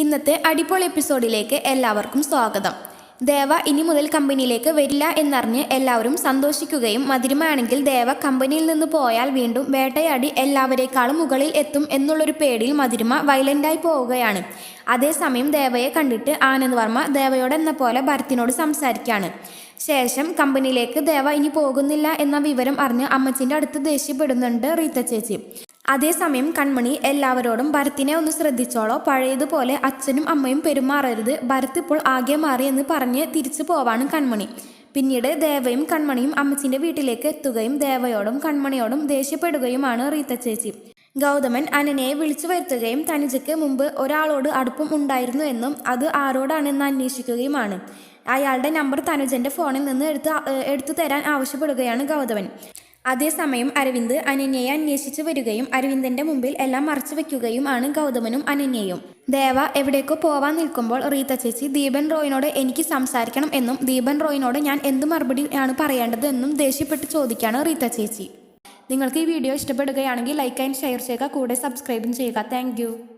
ഇന്നത്തെ അടിപൊളി എപ്പിസോഡിലേക്ക് എല്ലാവർക്കും സ്വാഗതം. ദേവ ഇനി മുതൽ കമ്പനിയിലേക്ക് വരില്ല എന്നറിഞ്ഞ് എല്ലാവരും സന്തോഷിക്കുകയും മധുരമാണെങ്കിൽ ദേവ കമ്പനിയിൽ നിന്ന് പോയാൽ വീണ്ടും വേട്ടയാടി എല്ലാവരേക്കാളും മുകളിൽ എത്തും എന്നുള്ളൊരു പേടിയിൽ മധുരിമ വയലന്റായി പോവുകയാണ്. അതേസമയം ദേവയെ കണ്ടിട്ട് ആനന്ദ് വർമ്മ ദേവയോട് എന്ന പോലെ ഭരത്തിനോട് സംസാരിക്കുകയാണ് ശേഷം കമ്പനിയിലേക്ക് ദേവ ഇനി പോകുന്നില്ല എന്ന വിവരം അറിഞ്ഞ് അമ്മച്ചിന്റെ അടുത്ത് ദേഷ്യപ്പെടുന്നുണ്ട് റീത്ത ചേച്ചി. അതേസമയം കൺമണി എല്ലാവരോടും ഭരത്തിനെ ഒന്ന് ശ്രദ്ധിച്ചോളോ. പഴയതുപോലെ അച്ഛനും അമ്മയും പെരുമാറരുത്. ഭരത് ഇപ്പോൾ ആകെ മാറി എന്ന് പറഞ്ഞ് തിരിച്ചു പോവാണ് കൺമണി. പിന്നീട് ദേവയും കൺമണിയും അമ്മച്ചിന്റെ വീട്ടിലേക്ക് എത്തുകയും ദേവയോടും കൺമണിയോടും ദേഷ്യപ്പെടുകയുമാണ് റീത്ത ചേച്ചി. ഗൗതമൻ അനനയെ വിളിച്ചു വരുത്തുകയും തനുജയ്ക്ക് മുമ്പ് ഒരാളോട് അടുപ്പം ഉണ്ടായിരുന്നു എന്നും അത് ആരോടാണെന്ന് അന്വേഷിക്കുകയുമാണ്. അയാളുടെ നമ്പർ തനുജന്റെ ഫോണിൽ നിന്ന് എടുത്ത് എടുത്തു തരാൻ ആവശ്യപ്പെടുകയാണ് ഗൗതമൻ. അതേസമയം അരവിന്ദ് അനന്യയെ അന്വേഷിച്ചു വരികയും അരവിന്ദന്റെ മുമ്പിൽ എല്ലാം മറച്ചു വെക്കുകയും ആണ് ഗൗതമനും അനന്യയും. ദേവ എവിടേക്കോ പോവാൻ നിൽക്കുമ്പോൾ റീത്ത ചേച്ചി ദീപൻ റോയിനോട് എനിക്ക് സംസാരിക്കണം എന്നും ദീപൻ റോയിനോട് ഞാൻ എന്ത് മറുപടി ആണ് പറയേണ്ടത് എന്നും ദേഷ്യപ്പെട്ട് ചോദിക്കുകയാണ് റീത്ത ചേച്ചി. നിങ്ങൾക്ക് ഈ വീഡിയോ ഇഷ്ടപ്പെടുകയാണെങ്കിൽ ലൈക്ക് ആൻഡ് ഷെയർ ചെയ്യുക കൂടെ സബ്സ്ക്രൈബും ചെയ്യുക. താങ്ക്